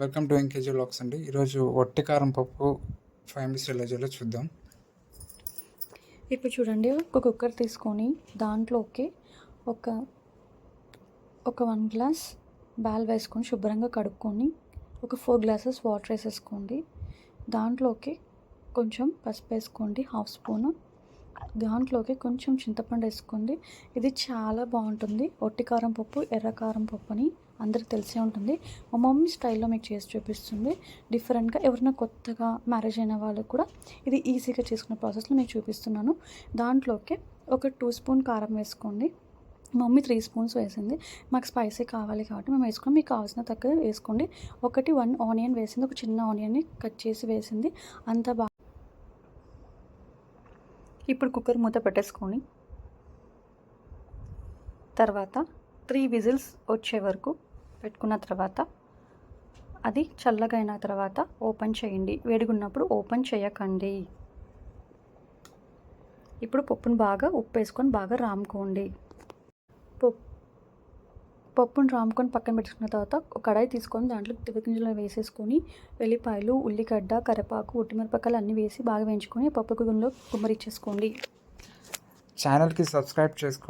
Welcome to MKG lakhs అండి. ఈరోజు వట్టి కారం పప్పు ఫైవ్ మినిట్స్ ఎలా చేయాలో చూద్దాం. ఇప్పుడు చూడండి ఒక కుక్కర్ తీసుకొని దాంట్లోకి ఒక ఒక వన్ గ్లాస్ బాల్ వేసుకొని శుభ్రంగా కడుక్కొని ఒక ఫోర్ గ్లాసెస్ వాటర్ వేసేసుకోండి. దాంట్లోకి కొంచెం పసుపు వేసుకోండి హాఫ్ స్పూన్. దాంట్లోకి కొంచెం చింతపండు వేసుకోండి ఇది చాలా బాగుంటుంది. ఒట్టి కారం పప్పు ఎర్ర కారం పప్పు అని అందరికి తెలిసే ఉంటుంది. మా మమ్మీ స్టైల్లో మీకు చేసి చూపిస్తుంది. డిఫరెంట్గా ఎవరైనా కొత్తగా మ్యారేజ్ అయిన వాళ్ళకి కూడా ఇది ఈజీగా చేసుకునే ప్రాసెస్లో నేను చూపిస్తున్నాను. దాంట్లోకి ఒక టూ స్పూన్ కారం వేసుకోండి. మమ్మీ త్రీ స్పూన్స్ వేసింది. మాకు స్పైసీ కావాలి కాబట్టి మేము వేసుకుని మీకు కావాల్సిన తగ్గ వేసుకోండి. ఒకటి వన్ ఆనియన్ వేసింది. ఒక చిన్న ఆనియన్ని కట్ చేసి వేసింది. అంత బాగా ఇప్పుడు కుక్కర్ మూత పెట్టేసుకొని తర్వాత త్రీ విజిల్స్ వచ్చే వరకు పెట్టుకున్న తర్వాత అది చల్లగైన తర్వాత ఓపెన్ చేయండి. వేడిగున్నప్పుడు ఓపెన్ చేయకండి. ఇప్పుడు పప్పును బాగా ఉప్పు వేసుకొని బాగా రాముకోండి. పప్పు పప్పును రాముకొని పక్కన పెట్టుకున్న తర్వాత ఒక కడాయి తీసుకొని దాంట్లో తివగింజలు వేసేసుకొని వెల్లిపాయలు ఉల్లిగడ్డ కరివేపాకు ఉట్టిమిరపకాయలు అన్నీ వేసి బాగా వేయించుకొని పప్పు గుండెలో కుమ్మరిచ్చేసుకోండి ఛానల్కి సబ్స్క్రైబ్ చేసుకోండి